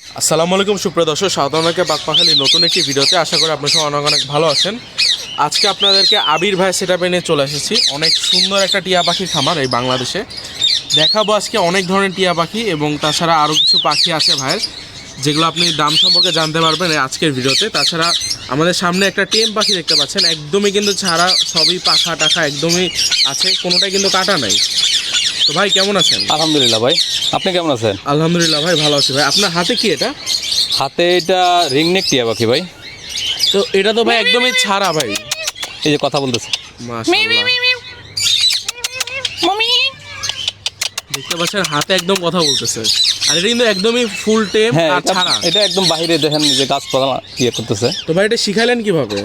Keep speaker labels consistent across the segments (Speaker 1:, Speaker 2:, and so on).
Speaker 1: আসসালামু আলাইকুম, সুপ্রিয় দর্শক সাধারণকে বাগপাখালি নতুন একটি ভিডিওতে। আশা করি আপনার সবাই অনেক অনেক ভালো আছেন। আজকে আপনাদেরকে আবির ভাই সেটা নিয়ে চলে এসেছি। অনেক সুন্দর একটা টিয়া পাখির খামার এই বাংলাদেশে। দেখাবো আজকে অনেক ধরনের টিয়া পাখি এবং তাছাড়া আরও কিছু পাখি আছে ভাইয়ের, যেগুলো আপনি দাম সম্পর্কে জানতে পারবেন আজকের ভিডিওতে। তাছাড়া আমাদের সামনে একটা টেম পাখি দেখতে পাচ্ছেন। একদমই কিন্তু ছাড়া সবই পাখা টাখা একদমই আছে, কোনোটাই কিন্তু কাটা নাই। তো ভাই কেমন আছেন
Speaker 2: আলহামদুলিল্লাহ ভাই আপনি কেমন আছেন
Speaker 1: আলহামদুলিল্লাহ ভাই ভালো আছি ভাই আপনার হাতে কি এটা
Speaker 2: হাতে এটা রিংনেক টিয়া পাখি ভাই
Speaker 1: তো এটা তো ভাই একদমই ছাড়া ভাই
Speaker 2: এই যে কথা বলতেছে
Speaker 1: দেখতে পাচ্ছেন হাতে একদম কথা বলতেছে আর এটা কিন্তু একদমই ফুল টেম
Speaker 2: হ্যাঁ
Speaker 1: আর
Speaker 2: এটা
Speaker 1: ছাড়া
Speaker 2: এটা একদম বাইরে দেখেন যে গাছপালা ইয়ে করতেছে
Speaker 1: তো ভাই এটা শিখাইলেন কীভাবে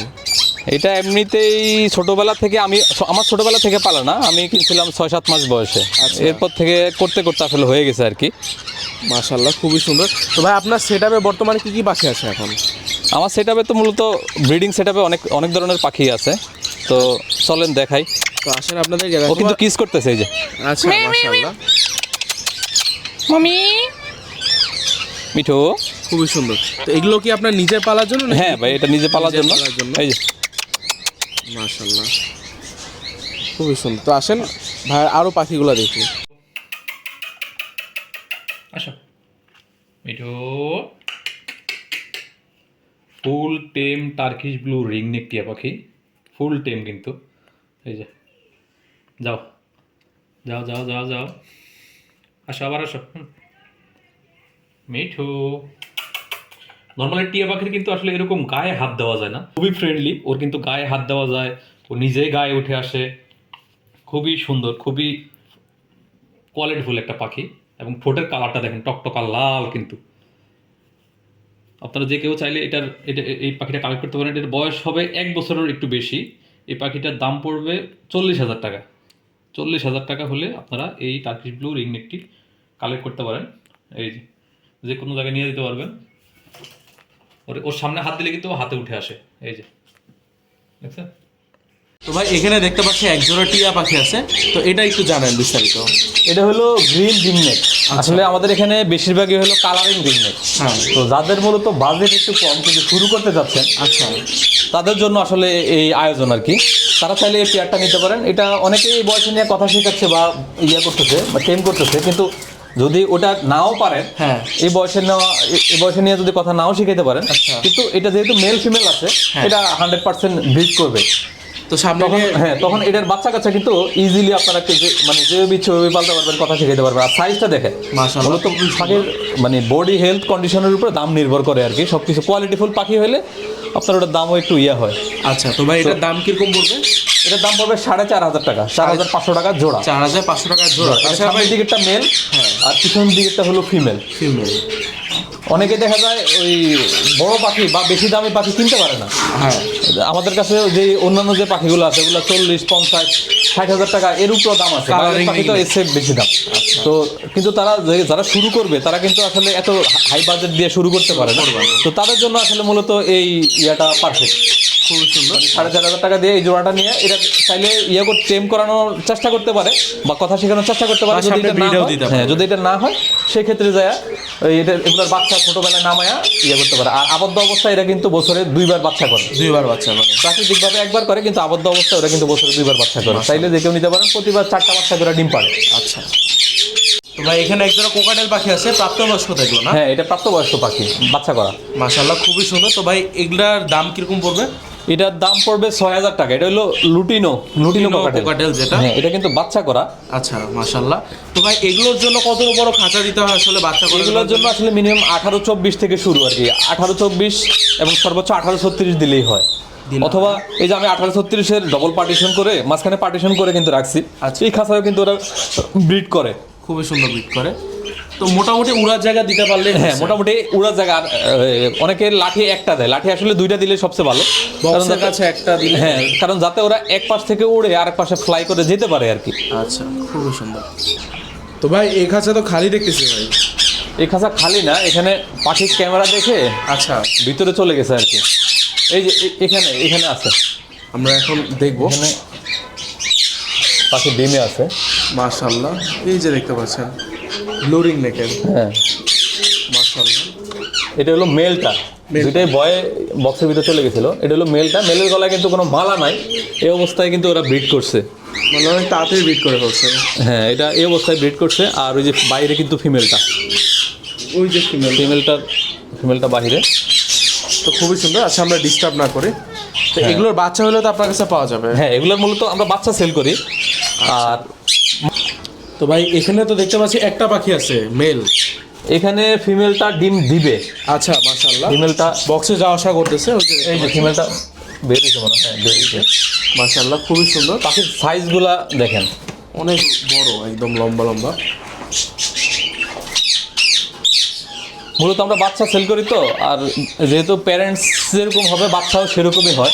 Speaker 2: এটা এমনিতেই ছোটবেলা থেকে আমি আমার ছোটবেলা থেকে পালা না আমি কিনছিলাম ছয় সাত মাস বয়সে।
Speaker 1: আচ্ছা।
Speaker 2: এরপর থেকে করতে করতে আসলে হয়ে গেছে আর কি।
Speaker 1: মাশাআল্লাহ খুবই সুন্দর। তো ভাই আপনার সেটআপে বর্তমানে কী কী পাখি আছে এখন?
Speaker 2: আমার সেটআপে তো মূলত ব্রিডিং সেটআপে অনেক অনেক ধরনের পাখি আছে। তো চলেন দেখাই।
Speaker 1: তো আসেন আপনাদের
Speaker 2: ও কিন্তু কিস করতেছে এই যে।
Speaker 1: আচ্ছা মাশাআল্লাহ।
Speaker 3: মামি।
Speaker 2: মিঠু।
Speaker 1: খুবই সুন্দর। তো এগুলো কি আপনার নিজের পালার জন্য
Speaker 2: হ্যাঁ ভাই এটা নিজে পালার
Speaker 1: নিজের
Speaker 2: জন্য।
Speaker 1: পালার জন্য।
Speaker 2: এই যে।
Speaker 1: মাশাআল্লাহ। খুবই সুন্দর। তো আসেন ভাই আরও পাখিগুলো দেখি।
Speaker 4: আসো। মিঠু। ফুল টেম টার্কিশ ব্লু রিং নেক টিয়া পাখি। ফুল টেম কিন্তু। এই যে, যাও। যাও যাও যাও যাও। আসো, আবার আসো। মিঠু। নর্মালি টিয়া পাখির কিন্তু আসলে এরকম গায়ে হাত দেওয়া যায় না। খুবই ফ্রেন্ডলি ওর কিন্তু গায়ে হাত দেওয়া যায়, ও নিজেই গায়ে উঠে আসে। খুবই সুন্দর, খুবই কোয়ালিটিফুল একটা পাখি। এবং ঠোঁটের কালারটা দেখেন, টকটকা লাল কিন্তু। আপনারা যে কেউ চাইলে এটার, এটা এই পাখিটা কালেক্ট করতে পারেন। এটার বয়স হবে এক বছরের একটু বেশি। এই পাখিটার দাম পড়বে চল্লিশ হাজার টাকা। চল্লিশ হাজার টাকা হলে আপনারা এই টার্কিশ ব্লু রিং নেকটি কালেক্ট করতে পারেন। এই যে কোনো জায়গায় নিয়ে যেতে পারবেন। ওর ওর সামনে হাত দিলে কিন্তু ও হাতে উঠে আসে। এই যে। দেখছেন?
Speaker 1: তো ভাই এখানে দেখতে পাচ্ছি এক জোড়া টিয়া পাখি আছে। তো এটা একটু জানেন বিস্তারিত।
Speaker 2: এটা হলো গ্রিন রিংনেক আসলে আমাদের এখানে বেশিরভাগই হলো কালারিং রিংনেক
Speaker 1: হ্যাঁ।
Speaker 2: তো যাদের মূলত বাজেট একটু কম কিন্তু শুরু করতে যাচ্ছেন
Speaker 1: আচ্ছা।
Speaker 2: তাদের জন্য আসলে এই আয়োজন আর কি। তারা চাইলে এই পেয়ারটা নিতে পারেন। এটা অনেকেই বয়সে নিয়ে কথা শেখাচ্ছে বা ইয়ে করতেছে বা টেম করতেছে কিন্তু যদি ওটা নাও পারেন
Speaker 1: হ্যাঁ।
Speaker 2: এই বয়সে নেওয়া এই- বয়সে নিয়ে যদি কথা নাও শিখাতে পারেন
Speaker 1: আচ্ছা।
Speaker 2: কিন্তু এটা যেহেতু মেল ফিমেল আছে
Speaker 1: হ্যাঁ।
Speaker 2: এটা হান্ড্রেড পার্সেন্ট ব্রিড করবে
Speaker 1: তো সামনে
Speaker 2: তখন হ্যাঁ তখন এটার বাচ্চা কাচ্চা কিন্তু ইজিলি আপনারা যে- মানে যেভাবে ইচ্ছে ওইভাবে পালতে পারবেন কথা শিখাতে পারবেন আর সাইজটা দেখে। মূলত পাখির মানে বডি হেলথ কন্ডিশনের উপরে দাম নির্ভর করে আর কি সব কিছু কোয়ালিটিফুল পাখি হলে আপনার ওটার দামও একটু ইয়ে হয়।
Speaker 1: আচ্ছা তো ভাই এটার দাম কীরকম পড়বে?
Speaker 2: এটার দাম পড়বে সাড়ে চার হাজার টাকা চার হাজার পাঁচশো টাকা জোড়া।
Speaker 1: চার হাজার পাঁচশো টাকা জোড়া। তাছাড়া
Speaker 2: সামনের দিকেরটা মেল
Speaker 1: হ্যাঁ।
Speaker 2: আর পিছন দিকেরটা হলো ফিমেল
Speaker 1: ফিমেল
Speaker 2: অনেকে দেখা যায় ওই বড় পাখি বা বেশি দামি পাখি কিনতে পারে না।
Speaker 1: হ্যাঁ।
Speaker 2: আমাদের কাছে যে অন্যান্য যে পাখিগুলো আছে ওগুলো চল্লিশ পঞ্চাশ ষাট হাজার টাকা এর উপরেও দাম আছে। তো
Speaker 1: ring
Speaker 2: বেশি দাম। তো কিন্তু তারা যারা শুরু করবে তারা কিন্তু আসলে এত হাই বাজেট দিয়ে শুরু করতে পারে না। তো তাদের জন্য আসলে মূলত এই ইয়াটা পারফেক্ট
Speaker 1: খুবই সুন্দর।
Speaker 2: সাড়ে চার হাজার টাকা দিয়ে এই জোড়াটা নিয়ে এটা চাইলে ইয়ে করে টেম করানোর চেষ্টা করতে পারে বা কথা শেখানোর চেষ্টা করতে পারে যদি এটা না হয়। হ্যাঁ যদি এটা না হয় সেক্ষেত্রে যায় এটা এগুলোর বাচ্চা ছোটবেলায় নামায়া ইয়ে করতে পারে। আর আবদ্ধ অবস্থায় এরা কিন্তু বছরে দুইবার বাচ্চা করে।
Speaker 1: দুইবার বাচ্চা করে।
Speaker 2: প্রাকৃতিকভাবে একবার করে কিন্তু আবদ্ধ অবস্থায় ওরা কিন্তু বছরে দুইবার বাচ্চা করে। চাইলে যে কেউ নিতে পারেন প্রতিবার চারটা বাচ্চা করে ডিম পারে
Speaker 1: আচ্ছা। তো ভাই এখানে কোকাটেল পাখি আছে প্রাপ্তবয়স্ক দেখল না?
Speaker 2: হ্যাঁ এটা প্রাপ্তবয়স্ক পাখি বাচ্চা করা।
Speaker 1: মাশাল্লাহ খুবই সুন্দর। তো ভাই এগুলার দাম কীরকম পড়বে?
Speaker 2: এটার দাম পড়বে ছয় হাজার টাকা। এটা হলো লুটিনো লুটিনো কোকাটেল
Speaker 1: যেটা?
Speaker 2: হ্যাঁ এটা কিন্তু বাচ্চা করা।
Speaker 1: আচ্ছা মাশাল্লাহ তো ভাই এগুলোর জন্য কত বড় খাঁচা দিতে হয় আসলে বাচ্চা করার
Speaker 2: এগুলোর জন্য? আসলে মিনিমাম আঠারো চব্বিশ থেকে শুরু আর কি। আঠারো চব্বিশ এবং সর্বোচ্চ আঠারো ছত্রিশ দিলেই হয়। অথবা এই যে আমি আঠারো ছত্রিশের ডবল পার্টিশন করে মাঝখানে পার্টিশন করে কিন্তু রাখছি।
Speaker 1: আচ্ছা।
Speaker 2: এই খাঁচাও কিন্তু ওরা ব্রিড করে।
Speaker 1: খুবই সুন্দর ব্রিড করে। তো মোটামুটি উড়ার জায়গা দিতে পারলে
Speaker 2: হ্যাঁ মোটামুটি উড়ার জায়গা অনেকে লাঠি একটা দেয়। লাঠি আসলে দুইটা দিলে সবচেয়ে ভালো। কারণ
Speaker 1: কাছে একটা দিলে
Speaker 2: হ্যাঁ কারণ যাতে ওরা এক পাশ থেকে উড়ে আরেক পাশে ফ্লাই করে যেতে পারে আর কি।
Speaker 1: আচ্ছা খুবই সুন্দর। তো ভাই এই খাঁচা তো খালি দেখতেছি ভাই।
Speaker 2: এই খাঁচা খালি না এখানে পাখির ক্যামেরা দেখে
Speaker 1: আচ্ছা।
Speaker 2: ভিতরে চলে গেছে আর কি। এই যে এখানে এখানে আছে।
Speaker 1: আমরা এখন দেখব।
Speaker 2: এখানে পাখি ডিমে আছে।
Speaker 1: মাশাল্লাহ এই যে দেখতে পাচ্ছেন ব্লুরিং নেকের
Speaker 2: হ্যাঁ।
Speaker 1: মাশাল্লাহ
Speaker 2: এটা হলো মেলটা। দুইটাই বয়ে বক্সের ভিতরে চলে গেছিল। এটা হলো মেলটা। মেলের গলায় কিন্তু কোনো মালা নাই। এই অবস্থায় কিন্তু ওরা ব্রিড করছে।
Speaker 1: মানে অনেক তাড়াতাড়ি বিট করে ফেলছে।
Speaker 2: হ্যাঁ এটা এই অবস্থায় ব্রিড করছে। আর ওই যে বাইরে কিন্তু ফিমেলটা
Speaker 1: ওই যে ফিমেল
Speaker 2: ফিমেলটা ফিমেলটা বাইরে
Speaker 1: তো খুবই সুন্দর। আচ্ছা আমরা ডিস্টার্ব না করি। তো এগুলোর বাচ্চা হলে তো আপনার কাছে পাওয়া যাবে।
Speaker 2: হ্যাঁ এগুলোর মূলত আমরা বাচ্চা সেল করি। আর
Speaker 1: তো ভাই এখানে তো দেখতে পাচ্ছি একটা পাখি আছে মেল
Speaker 2: এখানে ফিমেলটা ডিম দিবে।
Speaker 1: আচ্ছা মাশাআল্লাহ।
Speaker 2: ফিমেলটা
Speaker 1: বক্সে যাওয়া আসা করতেছে ওই যে
Speaker 2: এই যে ফিমেলটা বেরিয়েছে মনে হয় হ্যাঁ বেরিয়েছে।
Speaker 1: মাশাআল্লাহ খুবই সুন্দর।
Speaker 2: পাখির সাইজগুলা দেখেন।
Speaker 1: অনেক বড় একদম লম্বা লম্বা।
Speaker 2: মূলত আমরা বাচ্চা সেল করি তো আর যেহেতু প্যারেন্টস যেরকম হবে বাচ্চাও সেরকমই হয়।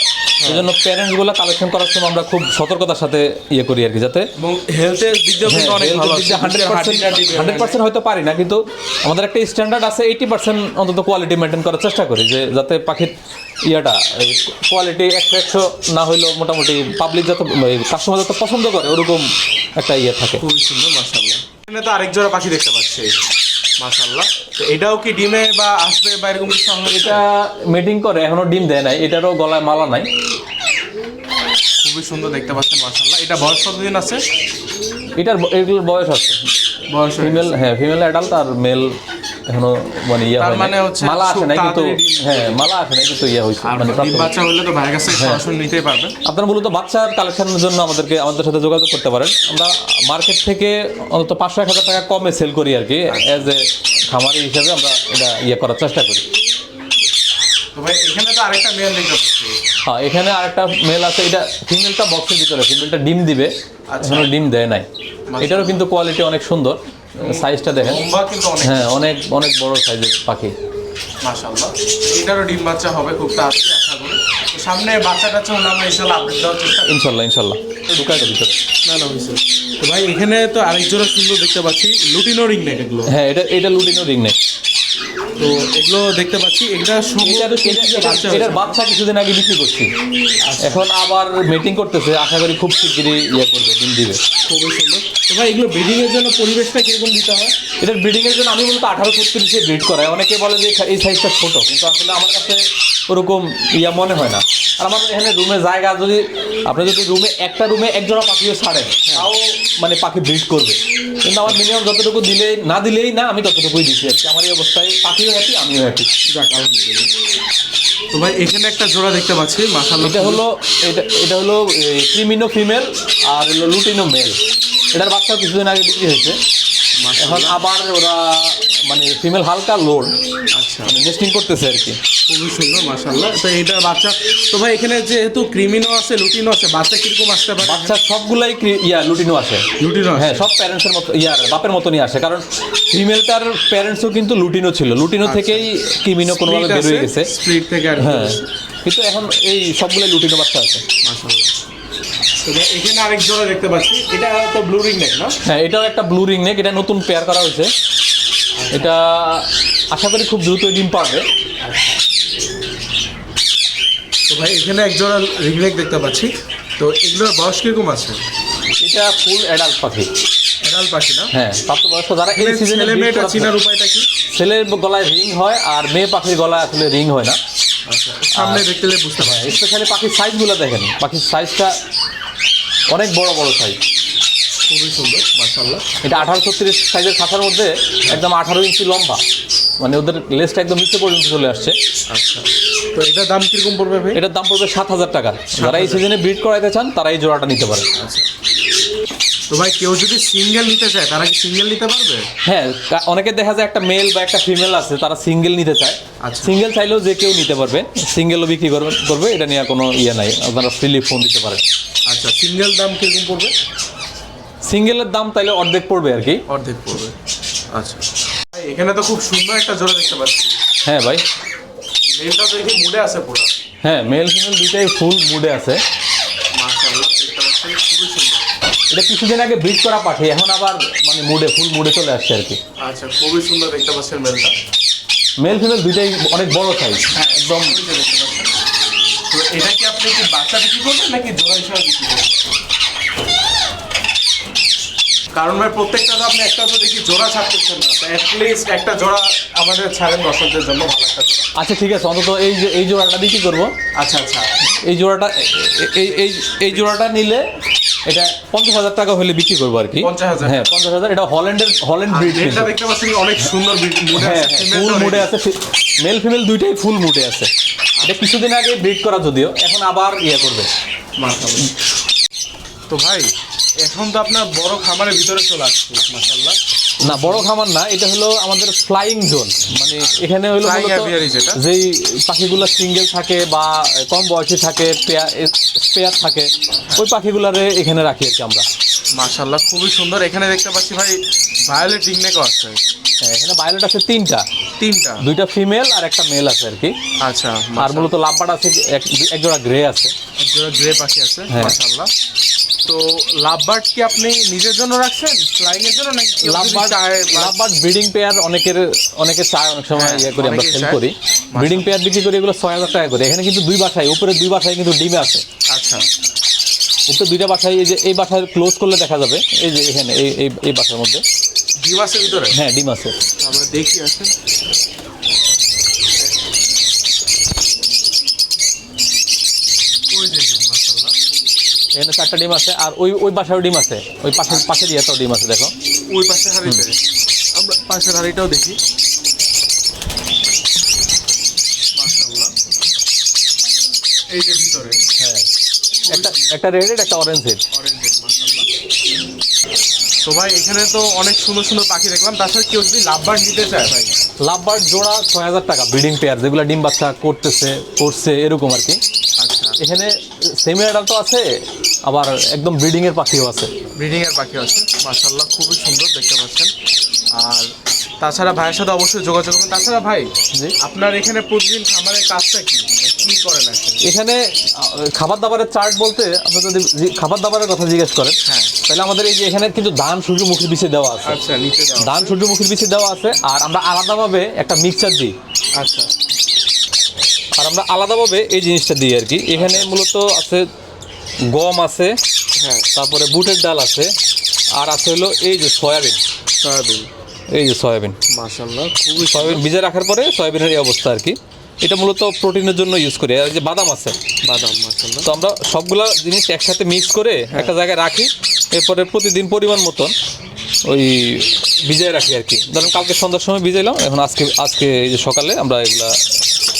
Speaker 2: এই জন্য প্যারেন্টসগুলো কালেকশন করার সময় আমরা খুব সতর্কতার সাথে ইয়ে করি আর কি যাতে
Speaker 1: হেলথের দিক দিয়েও কিন্তু অনেক ভালো
Speaker 2: হান্ড্রেড পার্সেন্ট হয়তো পারি না কিন্তু আমাদের একটা স্ট্যান্ডার্ড আছে এইটি পার্সেন্ট অন্তত কোয়ালিটি মেনটেন করার চেষ্টা করি যে যাতে পাখির ইয়াটা কোয়ালিটি একশো একশো না হইলেও মোটামুটি পাবলিক যাতে কাস্টমার যাতে পছন্দ করে ওরকম একটা ইয়ে থাকে।
Speaker 1: খুবই সুন্দর মাশাআল্লাহ। এখানে তো আরেক জোড়া পাখি দেখতে পাচ্ছি। মাশাআল্লাহ। তো এটাও কি ডিমে বা আসবে বা এরকম কিছু সঙ্গে
Speaker 2: এটা মিটিং করে এখনও ডিম দেয় নাই। এটারও গলায় মালা নাই।
Speaker 1: খুবই সুন্দর দেখতে পাচ্ছেন মাশাআল্লাহ। এটা বয়স কতদিন আছে?
Speaker 2: এটার এগুলোর বয়স আছে।
Speaker 1: বয়স
Speaker 2: ফিমেল হ্যাঁ ফিমেল অ্যাডাল্ট আর মেল এখনও মানে ইয়ে হয়
Speaker 1: মানে হচ্ছে
Speaker 2: মালা আসে কিন্তু হ্যাঁ মালা আসে কিন্তু ইয়ে মানে
Speaker 1: বাচ্চা হলে তো ভাইয়ের কাছে সরাসরি নিতেই পারবেন
Speaker 2: আপনারা মূলত বাচ্চার কালেকশনের জন্য আমাদেরকে আমাদের সাথে যোগাযোগ করতে পারেন। আমরা মার্কেট থেকে অন্তত পাঁচশো এক হাজার টাকা কমে সেল করি আর কি অ্যাজ এ খামারি হিসেবে আমরা এটা ইয়ে করার চেষ্টা করি।
Speaker 1: তো ভাই এখানে তো আরেকটা মেল
Speaker 2: হ্যাঁ এখানে আরেকটা মেল আছে এটা ফিমেলটা বক্সের ভিতরে ফিমেলটা ডিম দিবে।
Speaker 1: আচ্ছা।
Speaker 2: এখনও ডিম দেয় নাই। এটারও কিন্তু কোয়ালিটি অনেক সুন্দর। সাইজটা দেখেন।
Speaker 1: লম্বা কিন্তু অনেক
Speaker 2: হ্যাঁ অনেক অনেক বড় সাইজের পাখি।
Speaker 1: মাশাল্লাহ এটারও ডিম বাচ্চা হবে খুব তাড়াতাড়ি আশা করি। তো সামনে বাচ্চা কাচ্চা হলে আমরা ইনশাল্লাহ আপডেট দেওয়ার চেষ্টা।
Speaker 2: ইনশাল্লাহ ইনশাল্লাহ ঢুকাই দেবো
Speaker 1: না না তো ভাই এখানে তো আরেক জোড়া সুন্দর দেখতে পাচ্ছি। লুটিনো রিং নেক এগুলো।
Speaker 2: হ্যাঁ এটা এটা লুটিনো রিং নেই
Speaker 1: তো এগুলো দেখতে পাচ্ছি। এগুলা
Speaker 2: এটার
Speaker 1: বাচ্চা
Speaker 2: কিছুদিন আগে বিক্রি করছি। এখন আবার মিটিং করতেছে আশা করি খুব শিগগিরই ইয়ে করবে ডিম দিবে।
Speaker 1: খুবই সুন্দর। তো ভাই এগুলো ব্রিডিং এর জন্য পরিবেশটা কীরকম দিতে হয়?
Speaker 2: এটার ব্রিডিং এর জন্য আমি মূলত আঠারো ছত্রিশে ব্রিড করাই অনেকে বলে যে এই সাইজটা ছোট কিন্তু আসলে আমার কাছে ওরকম ইয়া মনে হয় না। আর আমার এখানে রুমে জায়গা যদি আপনি যদি রুমে একটা রুমে এক জোড়া পাখিও ছাড়েন তাও মানে পাখি ব্রিড করবে। কিন্তু আমার মিনিমাম যতটুকু দিলেই না দিলেই না আমি ততটুকুই দিচ্ছি আর কি। আমার এই অবস্থায় পাখিও হ্যাপি আমিও হ্যাপি
Speaker 1: যাক আলহামদুলিল্লাহ তো ভাই এখানে একটা জোড়া দেখতে পাচ্ছি মাশাআল্লাহ
Speaker 2: এটা হলো এটা এটা হলো ক্রিমিনো ফিমেল আর হলো লুটিনো মেল। এটার বাচ্চা কিছুদিন আগে বিক্রি হয়েছে। এখন আবার ওরা মানে ফিমেল হালকা লোড
Speaker 1: আচ্ছা।
Speaker 2: মানে নেস্টিং করতেছে আর কি।
Speaker 1: খুবই সুন্দর মাশাআল্লাহ। তো এটা বাচ্চা তো ভাই এখানে যেহেতু ক্রিমিনো আছে লুটিনো আছে বাচ্চা কীরকম আসতে পারে?
Speaker 2: বাচ্চা সবগুলাই ইয়া লুটিনো আসে
Speaker 1: লুটিনো
Speaker 2: হ্যাঁ সব প্যারেন্টসের মতো ইয়ার বাপের মতনই আসে। কারণ ফিমেলটার প্যারেন্টসও কিন্তু লুটিনো ছিল। লুটিনো থেকেই ক্রিমিনো কোনোভাবে বের হয়ে গেছে।
Speaker 1: স্প্লিট থেকে আর
Speaker 2: হ্যাঁ। কিন্তু এখন এই সবগুলাই লুটিনো বাচ্চা আছে।
Speaker 1: ভাই এখানে আরেক জোড়া দেখতে পাচ্ছি। এটা তো ব্লু রিং নেক না?
Speaker 2: হ্যাঁ এটাও একটা ব্লু রিং নেক এটা নতুন পেয়ার করা হয়েছে। এটা আশা করি খুব দ্রুতই ডিম পাবে।
Speaker 1: তো ভাই এখানে এক জোড়া রিং নেক দেখতে পাচ্ছি। তো এগুলোর বয়স কীরকম আছে?
Speaker 2: এটা ফুল অ্যাডাল্ট পাখি।
Speaker 1: এডাল পাখি না?
Speaker 2: হ্যাঁ প্রাপ্তবয়স্ক যারা এই সিজনে
Speaker 1: ছেলে মেয়েটা চিনার উপায়টা কি?
Speaker 2: ছেলের গলায় রিং হয় আর মেয়ে পাখির গলায় আসলে রিং হয় না।
Speaker 1: আচ্ছা সামনে দেখতে বুঝতে পারি
Speaker 2: স্পেশালি পাখির সাইজগুলো দেখেন। পাখির সাইজটা অনেক বড় বড় সাইজ
Speaker 1: খুবই সুন্দর মাসাল্লাহ
Speaker 2: এটা আঠারোশো তিরিশ সাইজের খাঁচার মধ্যে একদম আঠারো ইঞ্চি লম্বা। মানে ওদের লেসটা একদম নিচে পর্যন্ত চলে আসছে।
Speaker 1: আচ্ছা। তো এটার দাম কীরকম পড়বে
Speaker 2: এটার দাম পড়বে সাত হাজার টাকা। যারা এই সিজনে বিট করাইতে চান তারা এই জোড়াটা নিতে পারে।
Speaker 1: তো ভাই কেউ যদি সিঙ্গেল নিতে চায় তারা কি সিঙ্গেল নিতে পারবে?
Speaker 2: হ্যাঁ অনেকে দেখা যায় একটা মেল বা একটা ফিমেল আছে তারা সিঙ্গেল নিতে চায়।
Speaker 1: আচ্ছা।
Speaker 2: সিঙ্গেল চাইলেও যে কেউ নিতে পারবে সিঙ্গেলও বিক্রি করবে করবে এটা নিয়ে কোনো ইয়ে নাই। আপনারা ফ্রিলি ফোন দিতে পারেন।
Speaker 1: আচ্ছা সিঙ্গেল দাম কীরকম পড়বে?
Speaker 2: সিঙ্গেলের দাম তাইলে অর্ধেক পড়বে আর কি।
Speaker 1: অর্ধেক পড়বে। আচ্ছা। ভাই, এখানে তো খুব সুন্দর একটা জোড়া দেখতে পাচ্ছি।
Speaker 2: হ্যাঁ ভাই।
Speaker 1: মেলটা তো দেখি মুডে আছে পুরো।
Speaker 2: হ্যাঁ মেল ফিমেল দুইটাই ফুল মুডে আছে।
Speaker 1: মাশাআল্লাহ দেখতে পাচ্ছেন খুবই সুন্দর।
Speaker 2: এটা কিছুদিন আগে ব্রিজ করা পাখি এখন আবার মানে মুডে ফুল মুডে চলে আসছে আর কি।
Speaker 1: আচ্ছা খুবই সুন্দর দেখতে পাচ্ছেন মেলটা
Speaker 2: মেল ফিমেল দুইটাই অনেক বড় সাইজ একদম।
Speaker 1: ওই যে দেখতে পাচ্ছেন তো এটা কি আপনি কি বাচ্চা বিক্রি করবেন নাকি জোড়া হিসাবে বিক্রি করবেন? কারণ ভাই প্রত্যেকটা তো আপনি একটা তো দেখি জোড়া ছাড়তেছেন না অ্যাটলিস্ট একটা জোড়া আমাদের ছাড়েন দর্শকদের জন্য ভালো একটা জোড়া।
Speaker 2: আচ্ছা ঠিক আছে অন্তত এই যে এই জোড়াটা বিক্রি করব?
Speaker 1: আচ্ছা আচ্ছা।
Speaker 2: এই জোড়াটা এই এই এই জোড়াটা নিলে এটা পঞ্চাশ হাজার টাকা হলে বিক্রি করব আর কি। হ্যাঁ পঞ্চাশ হাজার। এটা হল্যান্ডের হল্যান্ড ব্রিড
Speaker 1: এটা দেখতে পাচ্ছেন অনেক সুন্দর মুডে
Speaker 2: হ্যাঁ
Speaker 1: আছে
Speaker 2: ফুল মুডে আছে মেল ফিমেল দুইটাই ফুল মুডে আছে। এটা কিছুদিন আগে ব্রিড করা যদিও এখন আবার ইয়ে করবে।
Speaker 1: তো ভাই এখন তো আপনার বড় খামারের ভিতরে চলে আসছে মাশাল্লাহ
Speaker 2: না বড় খামার না এটা হলো আমাদের ফ্লাইং জোন মানে এখানে হলো? যেই পাখিগুলো সিঙ্গেল থাকে বা কম বয়সী থাকে স্পেয়ার থাকে ওই পাখিগুলারে এখানে রাখি আর কি আমরা।
Speaker 1: মাশাল্লাহ খুবই সুন্দর। এখানে দেখতে পাচ্ছি ভাই ভায়োলেট রিংনেকও আছে।
Speaker 2: হ্যাঁ, এখানে ভায়োলেট আছে তিনটা।
Speaker 1: তিনটা?
Speaker 2: দুইটা ফিমেল আর একটা মেল আছে আর কি।
Speaker 1: আচ্ছা
Speaker 2: আর মূলত লাভবাট আছে এক- এক জোড়া গ্রে আছে।
Speaker 1: একজোড়া গ্রে পাখি আছে
Speaker 2: হ্যাঁ।
Speaker 1: মাশাল্লাহ তো লাভবার্ড কি আপনি নিজের জন্য রাখছেন? ফ্লাইং এর জন্য নাকি
Speaker 2: লাভবার্ড লাভবার্ড ব্রিডিং পেয়ার অনেকের অনেকে চায় অনেক সময়
Speaker 1: হ্যাঁ,
Speaker 2: ইয়ে করি আমরা সেল করি। ব্রিডিং পেয়ার বিক্রি করি এগুলো ছয় হাজার টাকা করে। এখানে কিন্তু দুই বাসায় উপরে দুই বাসায় কিন্তু ডিমে আছে।
Speaker 1: আচ্ছা।
Speaker 2: উপরে দুইটা বাসায় এই যে এই বাসায় ক্লোজ করলে দেখা যাবে এই যে এখানে এই এই বাসার মধ্যে।
Speaker 1: ডিম আছে ভিতরে?
Speaker 2: হ্যাঁ ডিম আছে।
Speaker 1: আমরা দেখি আসেন ওই যে ডিম মাশাল্লাহ
Speaker 2: এখানে চারটা ডিম আছে আর ওই ওই বাসায়ও ডিম আছে। ওই পাশের পাশের ইয়েটাও ডিম আছে দেখো।
Speaker 1: ওই পাশে হাড়িতে। আমরা পাশের হাড়িটাও দেখি। এই যে ভিতরে।
Speaker 2: হ্যাঁ। একটা একটা রেড একটা অরেঞ্জ হেড
Speaker 1: তো ভাই এখানে তো অনেক সুন্দর সুন্দর পাখি দেখলাম। তাছাড়া কেউ যদি লাভবার নিতে চায় ভাই?
Speaker 2: লাভবার্ড জোড়া ছয় হাজার টাকা ব্রিডিং পেয়ার যেগুলো ডিম বাচ্চা করতেছে করছে এরকম আর কি।
Speaker 1: আচ্ছা।
Speaker 2: এখানে সেমি অ্যাডাল তো আছে আবার একদম ব্রিডিং এর পাখিও আছে।
Speaker 1: ব্রিডিং এর পাখি আছে। মাশাল্লাহ খুবই সুন্দর দেখতে পাচ্ছেন। আর তাছাড়া ভাইয়ের সাথে অবশ্যই যোগাযোগ করবেন। তাছাড়া ভাই
Speaker 2: জি।
Speaker 1: আপনার এখানে প্রতিদিন খামারের কাজটা কি? মানে কি করেন
Speaker 2: এখানে খাবার দাবারের চার্ট বলতে আপনি যদি খাবার দাবারের কথা জিজ্ঞেস করেন
Speaker 1: হ্যাঁ।
Speaker 2: তাহলে আমাদের এই যে এখানে কিন্তু ধান সূর্যমুখীর বিছে দেওয়া আছে।
Speaker 1: আচ্ছা নিচে
Speaker 2: ধান সূর্যমুখীর বিছে দেওয়া আছে আর আমরা আলাদাভাবে একটা মিক্সচার দিই।
Speaker 1: আচ্ছা।
Speaker 2: আর আমরা আলাদাভাবে এই জিনিসটা দিই আর কি। এখানে মূলত আছে গম আছে
Speaker 1: হ্যাঁ।
Speaker 2: তারপরে বুটের ডাল আছে আর আছে হলো এই যে সয়াবিন।
Speaker 1: সয়াবিন।
Speaker 2: এই যে সয়াবিন।
Speaker 1: মাশাল্লাহ খুবই
Speaker 2: সয়াবিন ভিজে রাখার পরে সয়াবিনের এই অবস্থা আর কি। এটা মূলত প্রোটিনের জন্য ইউজ করি। আর যে বাদাম আছে।
Speaker 1: বাদাম মাশাল্লাহ
Speaker 2: তো আমরা সবগুলা জিনিস একসাথে মিক্স করে একটা জায়গায় রাখি। এরপরে প্রতিদিন পরিমাণ মতন ওই ভিজায় রাখি আর কি। ধরুন কালকে সন্ধ্যার সময় ভিজাইলাম এখন আজকে আজকে এই যে সকালে আমরা এগুলা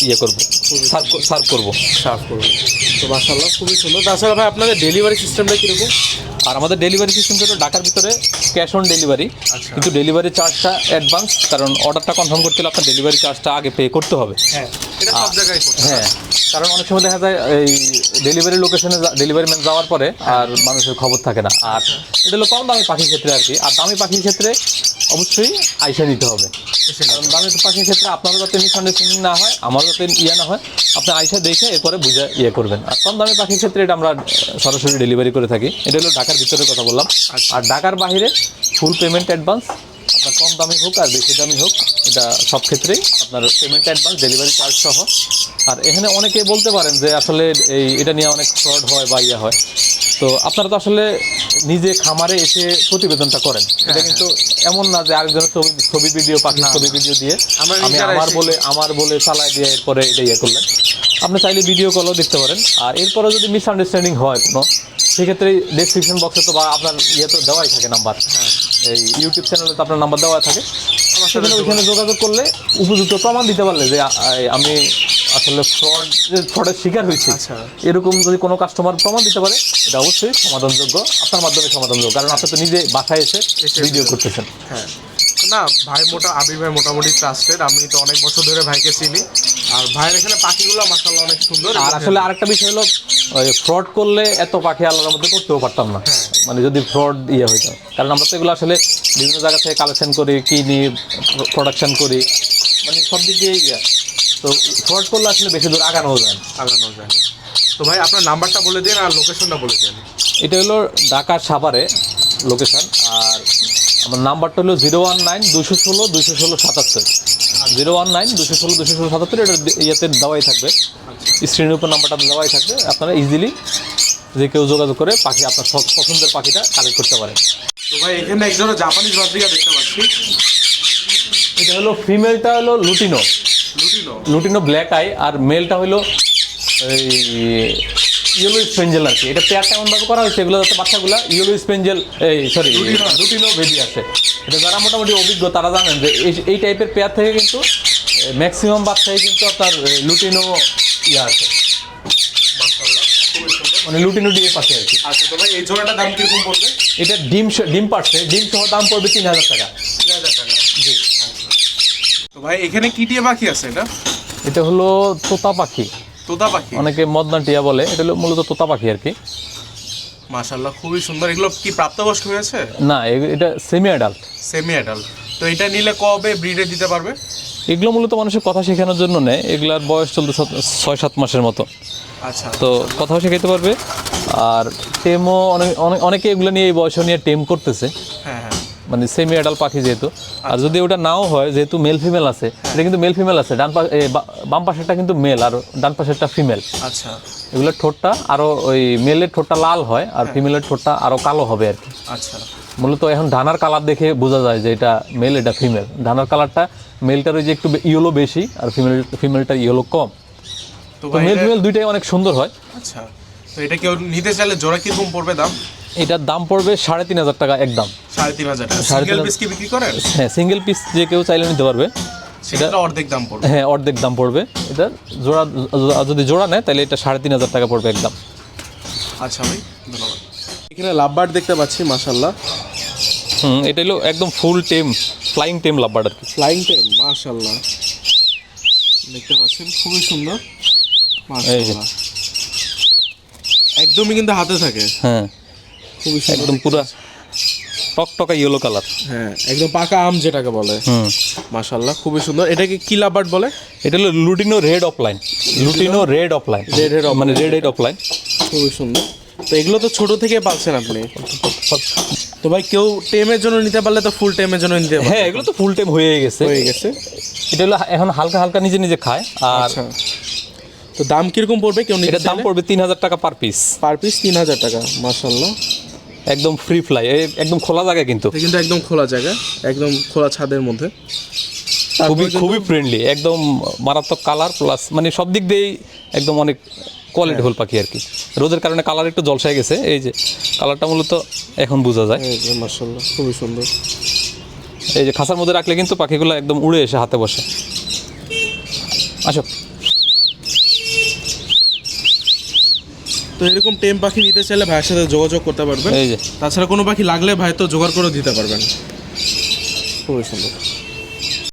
Speaker 2: ইয়ে করব। সার্ভ করব।
Speaker 1: সার্ভ করবেন তো মাশাল্লাহ খুবই সুন্দর। তাছাড়া ভাই আপনাদের ডেলিভারি সিস্টেমটা কীরকম?
Speaker 2: আর আমাদের ডেলিভারি সিস্টেমটা হলো ঢাকার ভিতরে ক্যাশ অন ডেলিভারি।
Speaker 1: আচ্ছা।
Speaker 2: কিন্তু ডেলিভারি চার্জটা অ্যাডভান্স কারণ অর্ডারটা কনফার্ম করতে হলে আপনার ডেলিভারি চার্জটা আগে পে করতে হবে।
Speaker 1: হ্যাঁ হয়।
Speaker 2: হ্যাঁ কারণ অনেক সময় দেখা যায় এই ডেলিভারি লোকেশনে ডেলিভারি ম্যান যাওয়ার পরে আর মানুষের খবর থাকে না। আর এটা হলো কম দামি পাখির ক্ষেত্রে আর কি। আর দামি পাখির ক্ষেত্রে অবশ্যই আইসা নিতে হবে। দামি পাখির ক্ষেত্রে আপনারও যাতে মিসআন্ডারস্ট্যান্ডিং না হয় আমারও যাতে ইয়ে না হয় আপনি আইসা দেখে এরপরে বুঝে ইয়ে করবেন। আর কম দামি পাখির ক্ষেত্রে এটা আমরা সরাসরি ডেলিভারি করে থাকি। এটা হলো ঢাকার ভিতরের কথা বললাম। আর ঢাকার বাইরে ফুল পেমেন্ট অ্যাডভান্স আপনার কম দামি হোক আর বেশি দামি হোক এটা সব ক্ষেত্রেই আপনার পেমেন্ট অ্যাডভান্স ডেলিভারি চার্জ সহ। আর এখানে অনেকে বলতে পারেন যে আসলে এই এটা নিয়ে অনেক ফ্রড হয় বা ইয়ে হয়। তো আপনারা তো আসলে নিজে খামারে এসে প্রতিবেদনটা করেন। এটা কিন্তু এমন না যে আরেকজনের ছবি ছবি ভিডিও পাখির ছবি ভিডিও দিয়ে আমি আমার বলে আমার বলে চালায় দিয়ে এরপরে এটা ইয়ে করলেন। আপনি চাইলে ভিডিও কলও দেখতে পারেন। আর এরপরে যদি মিসআন্ডারস্ট্যান্ডিং হয় কোনো সেক্ষেত্রে ডেসক্রিপশন বক্সে তো বা আপনার ইয়ে তো দেওয়াই থাকে নাম্বার
Speaker 1: হ্যাঁ।
Speaker 2: এই ইউটিউব চ্যানেলে তো আপনার নাম্বার দেওয়া থাকে। সেখানে ওইখানে যোগাযোগ করলে উপযুক্ত প্রমাণ দিতে পারলে যে আমি আসলে ফ্রড ফ্রডের শিকার হয়েছি।
Speaker 1: আচ্ছা।
Speaker 2: এরকম যদি কোনো কাস্টমার প্রমাণ দিতে পারে এটা অবশ্যই সমাধানযোগ্য আপনার মাধ্যমে সমাধানযোগ্য। কারণ আপনি তো নিজে বাসায় এসে ভিডিও করতেছেন।
Speaker 1: হ্যাঁ। না ভাই মোটা আবির ভাই মোটামুটি ট্রাস্টেড আমি তো অনেক বছর ধরে ভাইকে চিনি। আর ভাইয়ের এখানে পাখিগুলো মাসাল্লাহ অনেক সুন্দর।
Speaker 2: আর আসলে আরেকটা বিষয় হলো ফ্রড করলে এত পাখি আল্লাহর মধ্যে করতেও পারতাম না।
Speaker 1: হ্যাঁ।
Speaker 2: মানে যদি ফ্রড ইয়ে হইতো। কারণ আমরা তো এগুলো আসলে বিভিন্ন জায়গা থেকে কালেকশন করি কিনি প্রোডাকশন করি। মানে সব দিক দিয়ে ইয়ে তো ফ্রড করলে আসলে বেশি দূর আগানো যায় না।
Speaker 1: আগানো যায় না। তো ভাই আপনার নাম্বারটা বলে দিন আর লোকেশনটা বলে দিন।
Speaker 2: এটা হলো ঢাকার সাভারে লোকেশন আর আমার নাম্বারটা হলো জিরো ওয়ান নাইন দুশো ষোলো দুশো ষোলো সাতাত্তর। জিরো ওয়ান নাইন দুশো ষোলো দুশো ষোলো সাতাত্তর এটা ইয়েতে দেওয়াই থাকবে। স্ক্রিনের উপর নাম্বারটা দেওয়াই থাকবে। আপনারা ইজিলি যে কেউ যোগাযোগ করে পাখি আপনার সব পছন্দের পাখিটা কালেক্ট করতে পারে
Speaker 1: তো ভাই এখানে একজোড়া জাপানিজ বাজরিকা দেখতে পাচ্ছি।
Speaker 2: এটা হলো ফিমেলটা হলো lutino.
Speaker 1: Lutino?
Speaker 2: Lutino black eye আর মেলটা হলো এই ইয়েলো স্পেঞ্জেল আর কি। এটা পেয়ারটা এমনভাবে করা হয়েছে এগুলো যাতে বাচ্চাগুলো ইয়েলো স্পেঞ্জেল এই সরি লুটিনো। বেবি আছে। এটা যারা মোটামুটি অভিজ্ঞ তারা জানেন যে এই- টাইপের পেয়ার থেকে কিন্তু ম্যাক্সিমাম বাচ্চাই কিন্তু আপনার লুটিনো ইয়ে আছে। মানে লুটিনো ডিএ পাশে আর কি।
Speaker 1: আচ্ছা তো ভাই এই জোড়াটার দাম কীরকম পড়বে?
Speaker 2: এটা ডিম ডিম পাচ্ছে ডিম সহ দাম পড়বে তিন হাজার টাকা।
Speaker 1: ভাই এখানে কি টিয়া পাখি আছে এটা?
Speaker 2: এটা হলো তোতা পাখি।
Speaker 1: তোতা পাখি?
Speaker 2: অনেকে মদনা টিয়া বলে এটা হলো মূলত তোতা পাখি আর কি।
Speaker 1: মাশাল্লাহ খুবই সুন্দর। এগুলো কি প্রাপ্তবয়স্ক হয়েছে?
Speaker 2: না এটা সেমি অ্যাডাল্ট
Speaker 1: সেমি অ্যাডাল্ট তো এটা নিলে কবে ব্রিডে দিতে পারবে?
Speaker 2: এগুলো মূলত মানুষের কথা শেখানোর জন্য নেয়। এগুলার বয়স চলতে ছয় সাত মাসের মতো।
Speaker 1: আচ্ছা
Speaker 2: তো কথাও শেখাতে পারবে। আর টেমও অনেক অনেক- অনেকে এগুলো নিয়ে এই বয়স নিয়ে টেম করতেছে।
Speaker 1: হ্যাঁ হ্যাঁ।
Speaker 2: মানে সেমি অ্যাডাল পাখি যেহেতু। আর যদি ওটা নাও হয় যেহেতু মেল ফিমেল আছে এটা কিন্তু মেল ফিমেল আছে। ডান বাম পাশেরটা কিন্তু মেল আর ডান পাশেরটা ফিমেল
Speaker 1: আচ্ছা।
Speaker 2: এগুলোর ঠোঁটটা আরও ওই মেলের ঠোঁটটা লাল হয় আর ফিমেলের ঠোঁটটা আরও কালো হবে আর কি।
Speaker 1: আচ্ছা।
Speaker 2: মূলত এখন ডানার কালার দেখে বোঝা যায় যে এটা মেল এটা ফিমেল ডানার কালারটা মেলটার ওই যে একটু ইয়েলো বেশি আর ফিমেল ফিমেলটা ইয়েলো কম।
Speaker 1: তো
Speaker 2: মেল ফিমেল দুইটাই অনেক সুন্দর হয়।
Speaker 1: আচ্ছা। তো এটা কেউ নিতে চাইলে জোড়া কীরকম পড়বে দাম?
Speaker 2: এটার দাম পড়বে সাড়ে তিন হাজার টাকা একদম।
Speaker 1: সাড়ে তিন হাজার সিঙ্গেল পিস কি বিক্রি করেন?
Speaker 2: হ্যাঁ সিঙ্গেল পিস যে কেউ চাইলে নিতে পারবে।
Speaker 1: সেটা অর্ধেক দাম পড়বে।
Speaker 2: হ্যাঁ অর্ধেক দাম পড়বে। এটা জোড়া যদি জোড়া নেয় তাহলে এটা সাড়ে তিন হাজার টাকা পড়বে একদম।
Speaker 1: আচ্ছা ভাই ধন্যবাদ। এখানে লাভবার দেখতে পাচ্ছি মাশাল্লাহ
Speaker 2: হুম এটা হলো একদম ফুল টেম ফ্লাইং টেম লাভবার্ড আর কি।
Speaker 1: ফ্লাইং টেম মাশাল্লাহ দেখতে পাচ্ছেন খুবই সুন্দর। মাশাল্লাহ একদমই কিন্তু হাতে থাকে।
Speaker 2: হ্যাঁ।
Speaker 1: খুবই সুন্দর।
Speaker 2: একদম পুরা টকটকা ইয়েলো কালার
Speaker 1: হ্যাঁ একদম পাকা আম যেটাকে বলে।
Speaker 2: হুম।
Speaker 1: মাশাল্লাহ খুবই সুন্দর। এটাকে কি বলে?
Speaker 2: এটা হলো lutino red offline lutino red offline
Speaker 1: Red head
Speaker 2: মানে রেড হেড অফলাইন
Speaker 1: খুবই সুন্দর। তো এগুলো তো ছোট থেকে পাচ্ছেন আপনি? তো ভাই কেউ টেমের জন্য নিতে পারলে তো ফুল টেমের জন্য নিতে
Speaker 2: হ্যাঁ এগুলো তো ফুল টাইম হয়ে গেছে।
Speaker 1: হয়ে গেছে।
Speaker 2: এটা হলো এখন হালকা হালকা নিজে নিজে খায়। আর
Speaker 1: আচ্ছা। তো দাম কীরকম পড়বে কেউ
Speaker 2: এটার দাম পড়বে তিন হাজার টাকা পার পিস
Speaker 1: পার পিস তিন হাজার টাকা মাশাল্লাহ
Speaker 2: একদম ফ্রি ফ্লাই একদম খোলা জায়গা কিন্তু।
Speaker 1: কিন্তু একদম খোলা জায়গা একদম খোলা ছাদের মধ্যে।
Speaker 2: খুবই খুবই ফ্রেন্ডলি একদম মারাত্মক কালার প্লাস মানে সব দিক দিয়েই একদম অনেক কোয়ালিটি হল পাখি আর কি। রোদের কারণে কালার একটু জলসায় গেছে এই যে কালারটা মূলত এখন বোঝা যায়।
Speaker 1: মাশাল্লাহ খুবই সুন্দর।
Speaker 2: এই যে খাসার মধ্যে রাখলে কিন্তু পাখিগুলো একদম উড়ে এসে হাতে বসে। আসো।
Speaker 1: তো এরকম টেম পাখি নিতে চাইলে ভাইয়ের সাথে যোগাযোগ করতে পারবেন। তাছাড়া কোনো পাখি লাগলে ভাই তো জোগাড় করে দিতে পারবেন। খুবই সুন্দর।